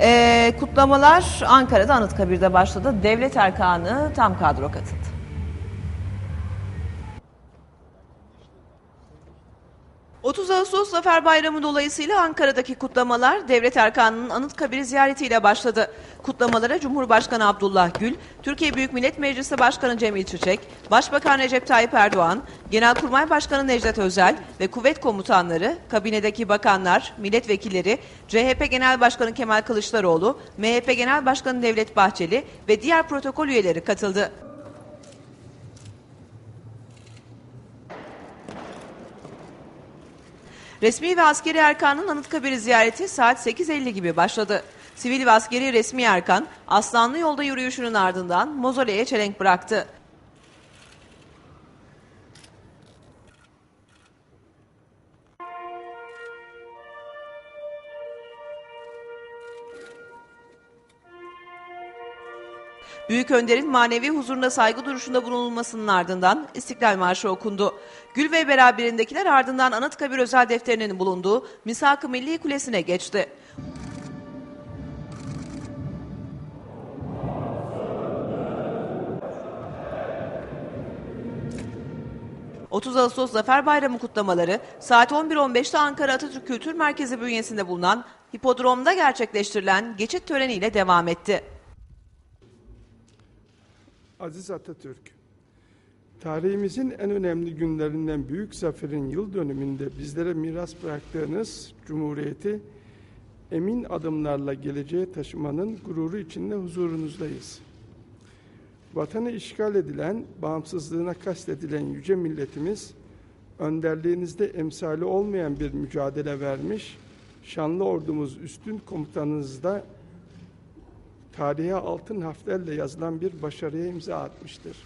Ee, kutlamalar Ankara'da Anıtkabir'de başladı. Devlet erkanı tam kadro katıldı. ...30 Ağustos Zafer Bayramı dolayısıyla Ankara'daki kutlamalar Devlet Erkanı'nın Anıtkabir'i ziyaretiyle başladı. Kutlamalara Cumhurbaşkanı Abdullah Gül, Türkiye Büyük Millet Meclisi Başkanı Cemil Çiçek, Başbakan Recep Tayyip Erdoğan, Genelkurmay Başkanı Necdet Özel ve kuvvet komutanları, kabinedeki bakanlar, milletvekilleri, CHP Genel Başkanı Kemal Kılıçdaroğlu, MHP Genel Başkanı Devlet Bahçeli ve diğer protokol üyeleri katıldı. Resmi ve askeri erkanın Anıtkabir'i ziyareti saat 8.50 gibi başladı. Sivil ve askeri resmi erkan Aslanlı yolda yürüyüşünün ardından mozoleye çelenk bıraktı. Büyük Önder'in manevi huzuruna saygı duruşunda bulunulmasının ardından İstiklal Marşı okundu. Gül ve beraberindekiler ardından Anıtkabir özel defterinin bulunduğu Misak-ı Milli Kulesi'ne geçti. ...30 Ağustos Zafer Bayramı kutlamaları saat 11.15'te Ankara Atatürk Kültür Merkezi bünyesinde bulunan hipodromda gerçekleştirilen geçit töreniyle devam etti. Aziz Atatürk, tarihimizin en önemli günlerinden Büyük Zafer'in yıl dönümünde bizlere miras bıraktığınız Cumhuriyeti emin adımlarla geleceğe taşımanın gururu içinde huzurunuzdayız. Vatanı işgal edilen, bağımsızlığına kastedilen yüce milletimiz, önderliğinizde emsali olmayan bir mücadele vermiş, şanlı ordumuz üstün komutanınızda tarihe altın harflerle yazılan bir başarıya imza atmıştır.